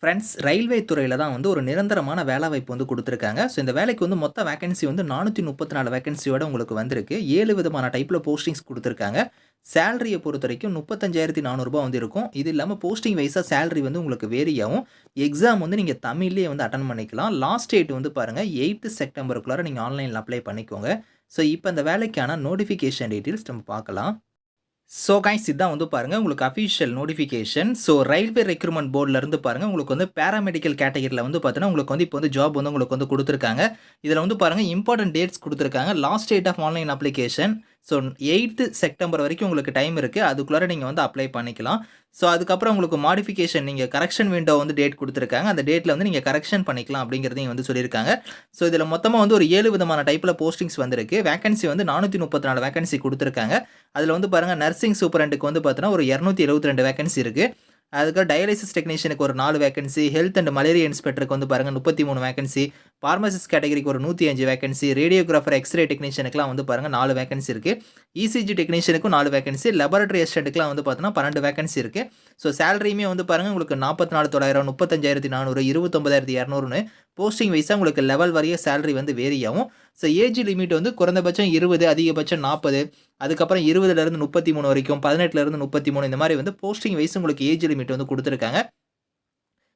Friends railway துறையில் தான் வந்து ஒரு நிரந்தரமான வேலை வாய்ப்பு வந்து கொடுத்துருக்காங்க. ஸோ இந்த வேலைக்கு வந்து மொத்த வேகன்சி வந்து நானூற்றி முப்பத்தி நாலு வேகன்சியோட உங்களுக்கு வந்திருக்கு. ஏழு விதமான டைப்பில் போஸ்டிங்ஸ் கொடுத்துருக்காங்க. சேலரியை பொறுத்த வரைக்கும் முப்பத்தஞ்சாயிரத்தி நானூறுபா வந்து இருக்கும். இது இல்லாமல் போஸ்டிங் வைஸாக சேலரி வந்து உங்களுக்கு வேரி ஆகும். எக்ஸாம் வந்து நீங்கள் தமிழ்லேயே வந்து அட்டன் பண்ணிக்கலாம். லாஸ்ட் டேட் வந்து பாருங்கள் எயித்து செப்டம்பருக்குள்ளார நீங்கள் ஆன்லைனில் அப்ளை பண்ணிக்கோங்க. ஸோ இப்போ இந்த வேலைக்கான நோட்டிஃபிகேஷன் டீட்டெயில்ஸ் நம்ம பார்க்கலாம். ஸோ கைஸ் இதான் வந்து பாருங்கள் உங்களுக்கு official notification so railway recruitment போர்டிலேருந்து பாருங்கள் உங்களுக்கு வந்து பேராமெடிக்கல் கேட்டகரியில் வந்து பார்த்தீங்கன்னா உங்களுக்கு வந்து இப்போ வந்து ஜாப் வந்து உங்களுக்கு வந்து கொடுத்துருக்காங்க. இதில் வந்து பாருங்கள் இம்பார்ட்டன்ட் டேட்ஸ் கொடுத்துருக்காங்க. Last date of online application so eight September வரைக்கும் உங்களுக்கு டைம் இருக்குது அதுக்குள்ளார நீங்கள் வந்து அப்ளை பண்ணிக்கலாம். ஸோ அதுக்கப்புறம் உங்களுக்கு மாடிஃபிகேஷன் நீங்கள் கரெக்ஷன் விண்டோ வந்து டேட் கொடுத்துருக்காங்க. அந்த டேட்டில் வந்து நீங்கள் கரெக்ஷன் பண்ணிக்கலாம் அப்படிங்கிறதையும் வந்து சொல்லியிருக்காங்க. ஸோ இதில் மொத்தமாக வந்து ஒரு ஏழு விதமான டைப்பில் போஸ்டிங்ஸ் வந்திருக்கு. வேகன்சி வந்து நானூற்றி முப்பத்தி நாலு வேகன்சி கொடுத்துருக்காங்க. அதில் வந்து பாருங்கள் நர்சிங் சூப்பரண்ட்டுக்கு வந்து பார்த்தீங்கன்னா ஒரு இரநூத்தி எழுபத்தி ரெண்டு வேகன்சி இருக்குது அதுக்கு டயாலிசிஸ் டெக்னீஷியனுக்கு ஒரு நாலு வேகன்சி ஹெல்த் அண்ட் மலேரியா இன்ஸ்பெக்டருக்கு வந்து பாருங்கள் முப்பத்தி மூணு வேகன்சி ஃபார்மசிஸ்ட் கேட்டகரிக்கு ஒரு நூற்றி அஞ்சு வேகன்சி ரேடியோகிராஃபர் எக்ஸ்ரே டெக்னீஷியனுக்குலாம் வந்து பாருங்கள் நாலு வேகன்சி இருக்குது இசிஜி டெக்னீஷியனுக்கும் நாலு வேகன்சி லெபரட்டரி அசிஸ்டண்ட்டுக்குலாம் வந்து பார்த்தீங்கன்னா பன்னெண்டு வேகன்சி இருக்குது ஸோ சேலரியுமே வந்து பாருங்கள் உங்களுக்கு நாற்பத்தி நாலு தொள்ளாயிரம் முப்பத்தஞ்சாயிரத்தி நானூறு இருபத்தொம்பதாயிரத்தி இரநூறுன்னு போஸ்டிங் வைஸாக உங்களுக்கு லெவல் வரைய சேலரி வந்து வேரி ஆகும். ஸோ ஏஜ் லிமிட் வந்து குறைந்தபட்சம் இருபது அதிகபட்சம் நாற்பது அதுக்கப்புறம் இருபதுலேருந்து முப்பத்தி மூணு வரைக்கும் பதினெட்டுலேருந்து முப்பத்தி மூணு இந்த மாதிரி வந்து போஸ்டிங் வைஸ் உங்களுக்கு ஏஜ் லிமிட் வந்து கொடுத்துருக்காங்க.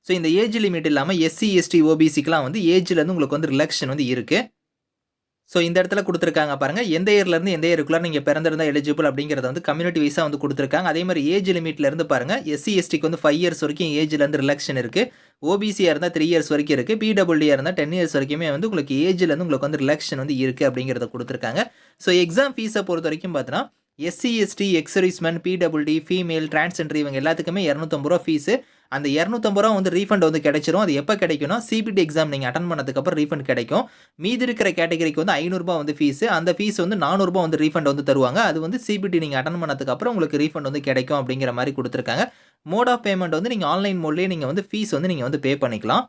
ஸோ இந்த ஏஜ் லிமிட் இல்லாமல் எஸ்சி எஸ்டி ஓபிசிக்கெலாம் வந்து ஏஜ்லேருந்து உங்களுக்கு வந்து ரிலாக்ஷன் வந்து இருக்குது ஸோ இந்த இடத்துல கொடுத்துருக்காங்க பாருங்கள் எந்த இயர்லேருந்து எந்த இயருக்குள்ளே நீங்கள் பிறந்திருந்தால் எலிஜிபிள் அப்படிங்கிறத வந்து கம்யூனிட்டி வைஸாக வந்து கொடுத்துருக்காங்க. அதே மாதிரி ஏஜ் லிமிட்லேருந்து பாருங்கள் எஸ்சி எஸ்டிக்கு வந்து ஃபைவ் இயர்ஸ் வரைக்கும் ஏஜ்லேருந்து ரிலாக்ஷன் இருக்குது ஓபிசியாக இருந்தால் த்ரீ இயர்ஸ் வரைக்கும் இருக்குது பிடபிள்யூடியாக இருந்தால் டென் இயர்ஸ் வரைக்குமே வந்து உங்களுக்கு ஏஜ்லேருந்து உங்களுக்கு வந்து ரிலாக்ஷன் வந்து இருக்குது அப்படிங்கிறத கொடுத்துருக்காங்க. ஸோ எக்ஸாம் ஃபீஸை பொறுத்த வரைக்கும் பார்த்தீங்கன்னா SC ST ex servicemen PWD female transgender இவங்க எல்லாத்துக்குமே இரநூத்தம்பது ரூபா ஃபீஸு. அந்த இரநூத்தம்பது ரூபா வந்து ரீஃபண்ட் வந்து கிடைச்சிரும். அது எப்போ கிடைக்கும்னா சிபிடி எக்ஸாம் நீங்கள் அட்டன் பண்ணதுக்கப்புறம் ரீஃபண்ட் கிடைக்கும். மீதி இருக்கிற கேட்டகரிக்கு வந்து ஐநூறுரூபா வந்து ஃபீஸு அந்த ஃபீஸ் வந்து நானூறுரூபா வந்து ரீஃபண்ட் வந்து தருவாங்க. அது வந்து சிபிடி நீங்கள் அட்டன் பண்ணதுக்கப்புறம் உங்களுக்கு ரீஃபண்ட் வந்து கிடைக்கும் அப்படிங்கிற மாதிரி கொடுத்துருக்காங்க. மோட் ஆஃப் பேமெண்ட் வந்து நீங்கள் ஆன்லைன் மோட்லேயே நீங்கள் வந்து ஃபீஸ் வந்து நீங்கள் வந்து பே பண்ணிக்கலாம்.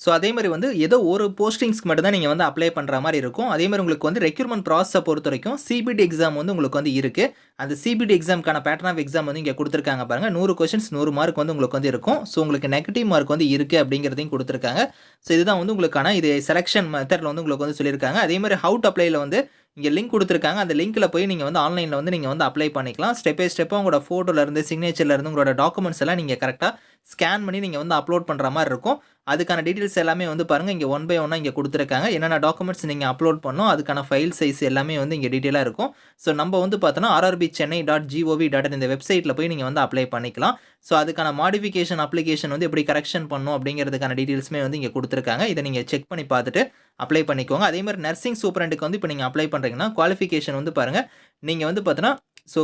ஸோ அதே மாதிரி வந்து ஏதோ ஒரு போஸ்டிங்ஸ்க்கு மட்டும்தான் நீங்கள் வந்து அப்ளை பண்ணுற மாதிரி இருக்கும். அதே மாதிரி உங்களுக்கு வந்து ரெக்யூர்மெண்ட் ப்ராசஸை பொறுத்த வரைக்கும் சிபிடி எக்ஸாம் வந்து உங்களுக்கு வந்து இருக்குது அந்த சிபிடி எக்ஸாம்க்கான பேட்டர்ன் ஆஃப் எக்ஸாம் வந்து இங்கே கொடுத்துருக்காங்க பாருங்கள் நூறு கொஷின்ஸ் நூறு மார்க் வந்து உங்களுக்கு வந்து இருக்கும். ஸோ உங்களுக்கு நெகட்டிவ் மார்க் வந்து இருக்குது அப்படிங்கிறதையும் கொடுத்துருக்காங்க. ஸோ இதுதான் வந்து உங்களுக்கான இது செலெக்ஷன் மெத்தடில் வந்து உங்களுக்கு வந்து சொல்லியிருக்காங்க. அதே மாதிரி ஹவுட் அப்ளைல வந்து இங்கே லிங்க் கொடுத்துருக்காங்க. அந்த லிங்க்கில் போய் நீங்கள் வந்து ஆன்லைனில் வந்து நீங்கள் வந்து அப்ளை பண்ணிக்கலாம். ஸ்டெப் பை ஸ்டெப்பாக உங்களோட ஃபோட்டோலேருந்து சிக்னேச்சர்லேருந்து உங்களோட டாக்குமெண்ட்ஸ் எல்லாம் நீங்கள் கரெக்டாக ஸ்கேன் பண்ணி நீங்கள் வந்து அப்லோட் பண்ணுற மாதிரி இருக்கும். அதுக்கான டீட்டெயில்ஸ் எல்லாமே வந்து பாருங்கள் இங்கே ஒன் பை ஒன்னாக இங்கே கொடுத்துருக்காங்க. என்னென்ன டாக்குமெண்ட்ஸ் நீங்கள் அப்லோட் பண்ணோம் அதுக்கான ஃபைல் சைஸ் எல்லாமே வந்து இங்கே டீட்டெயிலாக இருக்கும். ஸோ நம்ம வந்து பார்த்தோன்னா RRB Chennai dot GOV dot இந்த வெப்சைட்டில் போய் நீங்கள் வந்து அப்ளை பண்ணிக்கலாம். ஸோ அதுக்கான மாடிஃபிகேஷன் அப்ளிகேஷன் வந்து எப்படி கரெக்ஷன் பண்ணும் அப்படிங்கிறதுக்கான டீட்டெயில்ஸுமே வந்து இங்கே கொடுத்துருக்காங்க. இதை நீங்கள் செக் பண்ணி பார்த்துட்டு அப்ளை பண்ணிக்கோங்க. அதே மாதிரி நர்சிங் சூப்பரண்ட்டுக்கு வந்து இப்போ நீங்கள் அப்ளை பண்ணுறீங்கன்னா குவாலிஃபிகேஷன் வந்து பாருங்கள் நீங்கள் வந்து பார்த்தோன்னா ஸோ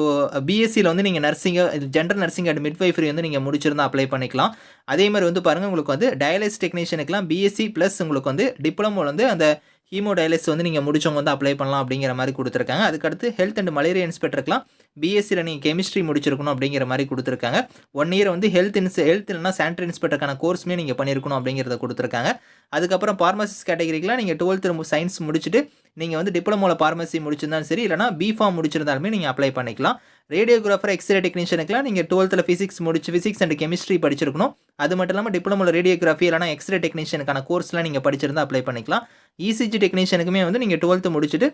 பிஎஸ்சியில் uh, வந்து நீங்கள் நர்சிங்கை ஜென்ரல் நர்சிங் அண்ட் மிட்வைஃபரி வந்து நீங்கள் முடிச்சிருந்தா அப்ளை பண்ணிக்கலாம். அதே மாதிரி வந்து பாருங்கள் உங்களுக்கு வந்து டயாலிஸ் டெக்னீஷியனுக்குலாம் பிஎஸ்சி ப்ளஸ் உங்களுக்கு வந்து டிப்ளமோ வந்து அந்த ஹீமோ டயாலிஸ் வந்து நீங்கள் முடிச்சவங்க வந்து அப்ளை பண்ணலாம் அப்படிங்கிற மாதிரி கொடுத்துருக்காங்க. அதுக்கடுத்து ஹெல்த் அண்ட் மலேரியா இன்ஸ்பெக்டருக்குலாம் பிஎஸ்சியில் நீங்கள் கெமிஸ்ட்ரி முடிச்சிருக்கணும் அப்படிங்கிற மாதிரி கொடுத்துருக்காங்க. ஒன் இயர் வந்து ஹெல்த் இன்ஸ் ஹெல்த் இல்லைனா சானிடரி இன்ஸ்பெக்டருக்கான கோர்ஸுமே நீங்கள் பண்ணியிருக்கணும் அப்படிங்கிறத கொடுத்துருக்காங்க. அதுக்கப்புறம் ஃபார்மசிஸ்ட் கேட்டகரிக்கெலாம் நீங்கள் டுவெல்த் சயின்ஸ் முடிச்சுட்டு நீங்கள் வந்து டிப்ளமோவில் ஃபார்மசி முடிச்சிருந்தாலும் சரி இல்லைனா பிஃபார்ம் முடிச்சிருந்தாலுமே நீங்கள் அப்ளை பண்ணிக்கலாம். ரேடியோகிராஃபர் எக்ஸ்ரே டெக்னீஷியனுக்குலாம் நீங்கள் டுவெல்த்தில் ஃபிசிக்ஸ் முடிச்சு ஃபிசிக்ஸ் அண்ட் கெமிஸ்ட்ரி படிச்சிருக்கணும். அது மட்டும் இல்லாமல் டிப்ளமோவில் ரேடியோகிராஃபி இல்லைனா எக்ஸ்ரே டெக்னீஷியனுக்கான கோர்ஸ்லாம் நீங்கள் படிச்சிருந்தா அப்ளை பண்ணிக்கலாம். இசிஜி டெக்னீஷியனுக்குமே வந்து நீங்கள் டுவெல்த்து முடிச்சுட்டு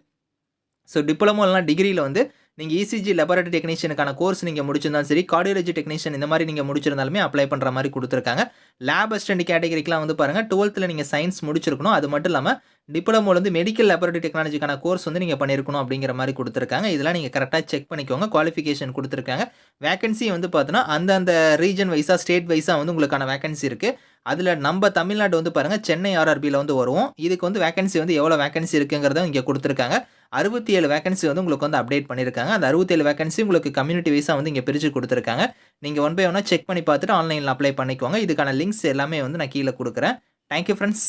ஸோ டிப்ளமோ இல்லைனா டிகிரியில் வந்து நீங்கள் இசிஜி லெபார்டரி டெக்னீஷியனுக்கான கோர்ஸ் நீங்கள் முடிச்சிருந்தாலும் சரி கார்டியாலஜி டெக்னீஷியன் இந்த மாதிரி நீங்கள் முடிச்சிருந்தாலுமே அப்ளை பண்ணுற மாதிரி கொடுத்துருக்காங்க. லேப் அசிஸ்டன்ட் கேட்டகரிக்கெலாம் வந்து பாருங்கள் டுவெல்த்தில் நீங்கள் சயின்ஸ் முடிச்சிருக்கணும். அது மட்டும் இல்லாமல் டிப்ளமோலேருந்து வந்து மெடிக்கல் லெபார்டரி டெக்னாலஜிக்கான கோர்ஸ் வந்து நீங்கள் பண்ணியிருக்கணும் அப்படிங்கிற மாதிரி கொடுத்துருக்காங்க. இதெல்லாம் நீங்கள் கரெக்டாக செக் பண்ணிக்கோங்க. குவாலிஃபிகேஷன் கொடுத்துருக்காங்க. வேகன்சி வந்து பார்த்தோன்னா அந்தந்த ரீஜன் வைஸாக ஸ்டேட் வைஸாக வந்து உங்களுக்கான வேகன்சி இருக்குது அதில் நம்ம தமிழ்நாடு வந்து பாருங்கள் சென்னை ஆர்ஆர்பியில் வந்து வருவோம். இதுக்கு வந்து வேகன்சி வந்து எவ்வளோ வேகன்சி இருக்குங்கிறத இங்கே கொடுத்துருக்காங்க. அறுபத்தி ஏழு வேகன்சி வந்து உங்களுக்கு வந்து அப்டேட் பண்ணியிருக்காங்க அந்த அறுபத்தேழு வேகன்சி உங்களுக்கு கம்யூனிட்டி வைஸாக வந்து இங்கே பிரித்து கொடுத்துருக்காங்க. நீங்கள் ஒன் பை ஒன்னாக செக் பண்ணி பார்த்துட்டு ஆன்லைனில் அப்ளை பண்ணிக்கோங்க. இதுக்கான லிங்க்ஸ் எல்லாமே வந்து நான் கீழே கொடுக்குறேன். Thank you friends